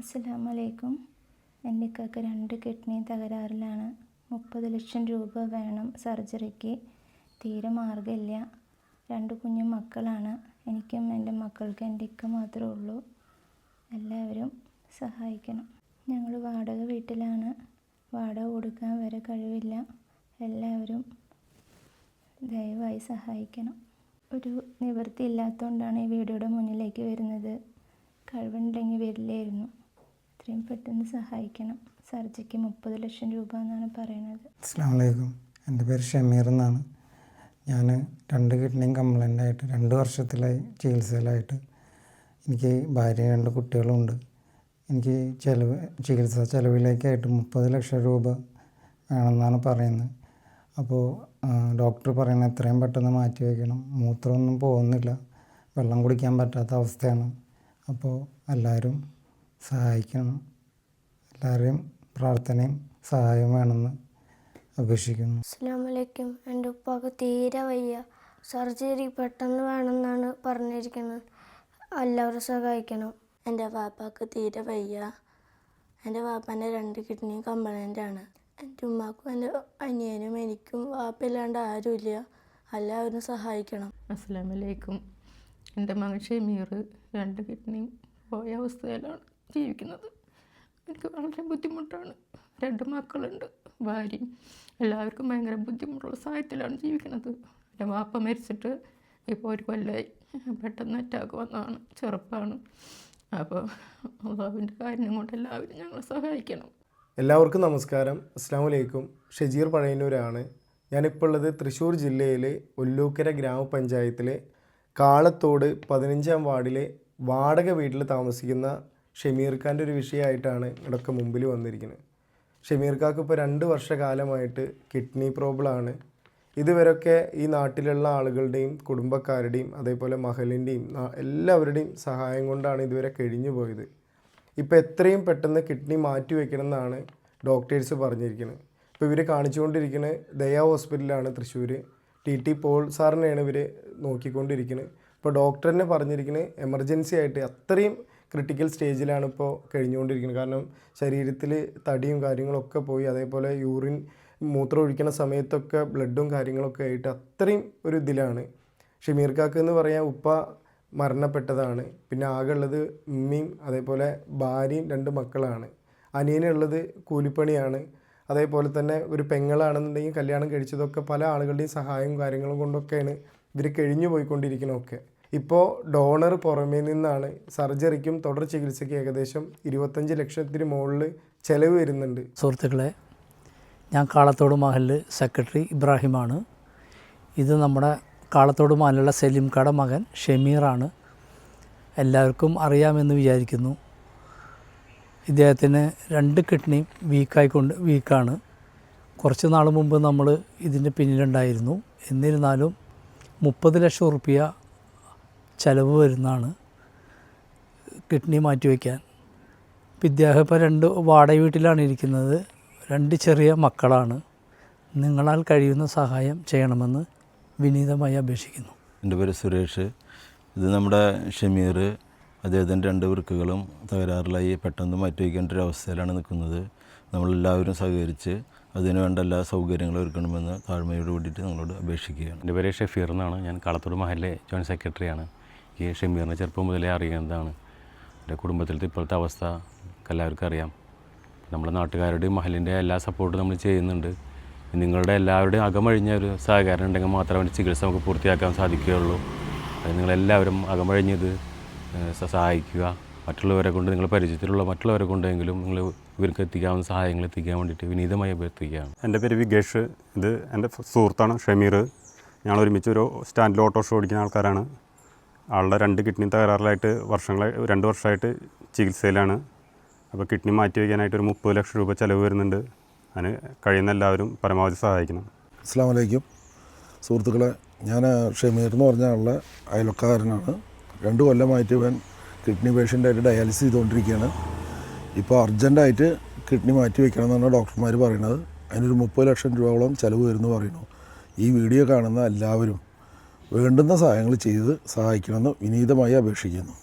അസ്സലാമലൈക്കും. എന്റെ ഇക്കാക്ക് രണ്ട് കിഡ്നി തകരാറിലാണ്. മുപ്പത് ലക്ഷം രൂപ വേണം സർജറിക്ക്. തീരെ മാർഗമില്ല രണ്ട് കുഞ്ഞു മക്കളാണ്. എനിക്കും എന്റെ മക്കൾക്ക് എന്റെ ഇക്ക മാത്രമേ ഉള്ളൂ. എല്ലാവരും സഹായിക്കണം. ഞങ്ങൾ വാടക വീട്ടിലാണ്. വാടക കൊടുക്കാൻ വരെ കഴിവില്ല. എല്ലാവരും ദയവായി സഹായിക്കണം. ഒരു നിവൃത്തി ഇല്ലാത്തതുകൊണ്ടാണ് ഈ വീഡിയോയുടെ മുന്നിലേക്ക് വരുന്നത്. കഴിവുണ്ടെങ്കിൽ വരില്ലായിരുന്നു. എത്രയും പെട്ടെന്ന് സഹായിക്കണം. സർജറിക്ക് മുപ്പത് ലക്ഷം രൂപ എന്നാണ് പറയുന്നത് അസ്സാം വലൈക്കും എന്റെ പേര് ഷമീർ എന്നാണ്. ഞാൻ രണ്ട് കിഡ്നിയും കംപ്ലൈന്റ് ആയിട്ട് രണ്ട് വർഷത്തിലായി ചികിത്സയിലായിട്ട് എനിക്ക് ഭാര്യ രണ്ട് കുട്ടികളുണ്ട്. എനിക്ക് ചിലവ് ചികിത്സാ ചിലവിലേക്കായിട്ട് മുപ്പത് ലക്ഷം രൂപ വേണമെന്നാണ് പറയുന്നത്. അപ്പോൾ ഡോക്ടർ പറയുന്നത് എത്രയും പെട്ടെന്ന് മാറ്റി വയ്ക്കണം. മൂത്രമൊന്നും പോകുന്നില്ല. വെള്ളം കുടിക്കാൻ പറ്റാത്ത അവസ്ഥയാണ്. അപ്പോൾ എല്ലാവരും സഹായിക്കണം. എല്ലാവരെയും പ്രാർത്ഥനയും സഹായം വേണമെന്ന് അപേക്ഷിക്കുന്നു. അസ്സാമലൈക്കും എന്റെ ഉപ്പാക്ക് തീരെ വയ്യ. സർജറി പെട്ടെന്ന് വേണമെന്നാണ് പറഞ്ഞിരിക്കുന്നത്. എല്ലാവരും സഹായിക്കണം. എന്റെ വാപ്പാക്ക് തീരെ വയ്യ. എന്റെ വാപ്പാന്റെ രണ്ട് കിഡ്നിയും കംപ്ലൈന്റ് ആണ്. എന്റെ ഉമ്മാക്കും എന്റെ അനിയനും എനിക്കും വാപ്പയില്ലാണ്ട് ആരുമില്ല. എല്ലാവരും സഹായിക്കണം. അസ്സാമലൈക്കും എന്റെ മകൻ ഷമീർ രണ്ട് കിഡ്നിയും പോയ അവസ്ഥയിലാണ്. ജീവിക്കുന്നത്. എനിക്ക് വളരെ ബുദ്ധിമുട്ടാണ്. രണ്ട് മക്കളുണ്ട് ഭാര്യയും. എല്ലാവർക്കും ഭയങ്കര ബുദ്ധിമുട്ടുള്ള സാഹചര്യത്തിലാണ് ജീവിക്കുന്നത്. എന്റെ വാപ്പ മരിച്ചിട്ട് ഇപ്പോൾ ഒരു കൊല്ലമായി പെട്ടെന്ന് അറ്റാക്ക് വന്നതാണ് ചെറുപ്പമാണ് അപ്പോൾ അള്ളാഹുവിന്റെ കാര്യം കൊണ്ട് എല്ലാവരും ഞങ്ങളെ സഹായിക്കണം. എല്ലാവർക്കും നമസ്കാരം. അസ്സാം വലൈക്കും ഷജീർ പഴയന്നൂരാണ്. ഞാനിപ്പോൾ ഉള്ളത് തൃശ്ശൂർ ജില്ലയിലെ ഒല്ലൂക്കര ഗ്രാമപഞ്ചായത്തിലെ കാളത്തോട് പതിനഞ്ചാം വാർഡിലെ വാടക വീട്ടിൽ താമസിക്കുന്ന ഷമീർ ഖാന്റെ ഒരു വിഷയമായിട്ടാണ് ഇടയ്ക്ക് മുമ്പിൽ വന്നിരിക്കുന്നത്. ഷമീർ ഖാക്ക് ഇപ്പോൾ രണ്ട് വർഷകാലമായിട്ട് കിഡ്നി പ്രോബ്ലമാണ്. ഇതുവരെയൊക്കെ ഈ നാട്ടിലുള്ള ആളുകളുടെയും കുടുംബക്കാരുടെയും അതേപോലെ മഹലിന്റെയും എല്ലാവരുടെയും സഹായം കൊണ്ടാണ് ഇതുവരെ കഴിഞ്ഞു പോയത്. ഇപ്പോൾ എത്രയും പെട്ടെന്ന് കിഡ്നി മാറ്റി വയ്ക്കണം എന്നാണ് ഡോക്ടേഴ്സ് പറഞ്ഞിരിക്കുന്നത്. ഇപ്പോൾ ഇവർ കാണിച്ചുകൊണ്ടിരിക്കുന്നത് ദയാ ഹോസ്പിറ്റലാണ് തൃശ്ശൂർ. ടി ടി പോൾ സാറിനെയാണ് ഇവർ നോക്കിക്കൊണ്ടിരിക്കുന്നത്. ഇപ്പോൾ ഡോക്ടറിനെ പറഞ്ഞിരിക്കുന്നത് എമർജൻസി ആയിട്ട് അത്രയും ക്രിട്ടിക്കൽ സ്റ്റേജിലാണ് ഇപ്പോൾ കഴിഞ്ഞുകൊണ്ടിരിക്കുന്നത്. കാരണം ശരീരത്തിൽ തടിയും കാര്യങ്ങളൊക്കെ പോയി അതേപോലെ യൂറിൻ മൂത്രം ഒഴിക്കുന്ന സമയത്തൊക്കെ ബ്ലഡും കാര്യങ്ങളൊക്കെ ആയിട്ട് അത്രയും ഒരു ഇതിലാണ്. ഷമീർ കാക്ക് എന്ന് പറയാൻ ഉപ്പ മരണപ്പെട്ടതാണ്. പിന്നെ ആകെ ഉള്ളത് ഉമ്മയും അതേപോലെ ഭാര്യയും രണ്ട് മക്കളാണ്. അനിയനുള്ളത് കൂലിപ്പണിയാണ്. അതേപോലെ തന്നെ ഒരു പെങ്ങളാണെന്നുണ്ടെങ്കിൽ കല്യാണം കഴിച്ചതൊക്കെ പല ആളുകളുടെയും സഹായവും കാര്യങ്ങളും കൊണ്ടൊക്കെയാണ് ഇവർ കഴിഞ്ഞു പോയിക്കൊണ്ടിരിക്കുന്നതൊക്കെ ഇപ്പോൾ ഡോണർ പുറമേ നിന്നാണ് സർജറിക്കും തുടർ ചികിത്സയ്ക്ക് ഏകദേശം ഇരുപത്തഞ്ച് ലക്ഷത്തിന് മുകളിൽ ചിലവ് വരുന്നുണ്ട്. സുഹൃത്തുക്കളെ ഞാൻ കാളത്തോട് മഹലിൽ സെക്രട്ടറി ഇബ്രാഹിമാണ്. ഇത് നമ്മുടെ കാളത്തോട് മഹലുള്ള സലീംക്കാടെ മകൻ ഷമീറാണ്. എല്ലാവർക്കും അറിയാമെന്ന് വിചാരിക്കുന്നു. ഇദ്ദേഹത്തിന് രണ്ട് കിഡ്നിയും വീക്കായിക്കൊണ്ട് വീക്കാണ്. കുറച്ച് നാൾ മുമ്പ് നമ്മൾ ഇതിന്റെ പിന്നിലുണ്ടായിരുന്നു. എന്നിരുന്നാലും മുപ്പത് ലക്ഷം ഉറുപ്പ്യ ചിലവ് വരുന്നതാണ്. കിഡ്നി മാറ്റിവെക്കാൻ വിദ്യാഭ്യാസം ഇദ്ദേഹം ഇപ്പോൾ രണ്ട് വാടക വീട്ടിലാണ് ഇരിക്കുന്നത്. രണ്ട് ചെറിയ മക്കളാണ്. നിങ്ങളാൽ കഴിയുന്ന സഹായം ചെയ്യണമെന്ന് വിനീതമായി അപേക്ഷിക്കുന്നു. എന്റെ പേര് സുരേഷ്. ഇത് നമ്മുടെ ഷമീർ. അദ്ദേഹത്തിന്റെ രണ്ട് വൃക്കുകളും തകരാറിലായി പെട്ടെന്ന് മാറ്റി വയ്ക്കേണ്ട ഒരു അവസ്ഥയിലാണ് നിൽക്കുന്നത്. നമ്മളെല്ലാവരും സഹകരിച്ച് അതിന് വേണ്ട എല്ലാ സൗകര്യങ്ങളും ഒരുക്കണമെന്ന് താഴ്മയോട് കൂടിയിട്ട് നിങ്ങളോട് അപേക്ഷിക്കുകയാണ്. എന്റെ പേര് ഷെഫീർ എന്നാണ്. ഞാൻ കളത്തൂർ മഹലിലെ ജോയിന്റ് സെക്രട്ടറിയാണ്. ഈ ഷമീറിനെ ചെറുപ്പം മുതലേ അറിയുന്നതാണ്. എന്റെ കുടുംബത്തിലത്തെ ഇപ്പോഴത്തെ അവസ്ഥ എല്ലാവർക്കും അറിയാം. നമ്മുടെ നാട്ടുകാരുടെയും മഹലിന്റെ എല്ലാ സപ്പോർട്ടും നമ്മൾ ചെയ്യുന്നുണ്ട്. നിങ്ങളുടെ എല്ലാവരുടെയും അകമഴിഞ്ഞ ഒരു സഹകരണം ഉണ്ടെങ്കിൽ മാത്രമേ ചികിത്സ നമുക്ക് പൂർത്തിയാക്കാൻ സാധിക്കുകയുള്ളൂ. അത് നിങ്ങളെല്ലാവരും അകമഴിഞ്ഞത് സഹായിക്കുക. മറ്റുള്ളവരെ കൊണ്ട് നിങ്ങൾ പരിചയത്തിലുള്ള മറ്റുള്ളവരെ കൊണ്ടെങ്കിലും നിങ്ങൾ ഇവർക്ക് എത്തിക്കാവുന്ന സഹായങ്ങൾ എത്തിക്കാൻ വേണ്ടിയിട്ട് വിനീതമായി അഭ്യർത്ഥിക്കുകയാണ്. എന്റെ പേര് വികേഷ് ഇത് എന്റെ സുഹൃത്താണ് ഷമീർ. ഞങ്ങൾ ഒരുമിച്ച് ഒരു സ്റ്റാൻഡിൽ ഓട്ടോറിക്ഷ ഓടിക്കുന്ന ആൾക്കാരാണ്. ആളുടെ രണ്ട് കിഡ്നി തകരാറിലായിട്ട് വർഷങ്ങളെ രണ്ട് വർഷമായിട്ട് ചികിത്സയിലാണ്. അപ്പോൾ കിഡ്നി മാറ്റി വയ്ക്കാനായിട്ട് ഒരു മുപ്പത് ലക്ഷം രൂപ ചിലവ് വരുന്നുണ്ട്. അതിന് കഴിയുന്ന എല്ലാവരും പരമാവധി സഹായിക്കണം. അസ്സാം വലൈക്കും സുഹൃത്തുക്കളെ ഞാൻ ഷമീർ എന്ന് പറഞ്ഞ ആളുടെ അയൽക്കാരനാണ് രണ്ട് കൊല്ലമായിട്ട് ഇവൻ കിഡ്നി പേഷ്യന്റായിട്ട് ഡയാലിസിസ് ചെയ്തുകൊണ്ടിരിക്കുകയാണ്. ഇപ്പോൾ അർജന്റായിട്ട് കിഡ്നി മാറ്റി വയ്ക്കണം എന്നാണ് ഡോക്ടർമാർ പറയുന്നത്. അതിനൊരു മുപ്പത് ലക്ഷം രൂപയോളം ചിലവ് വരുമെന്ന് പറയുന്നു. ഈ വീഡിയോ കാണുന്ന എല്ലാവരും വേണ്ടുന്ന സഹായങ്ങൾ ചെയ്ത് സഹായിക്കണമെന്ന് വിനീതമായി അപേക്ഷിക്കുന്നു.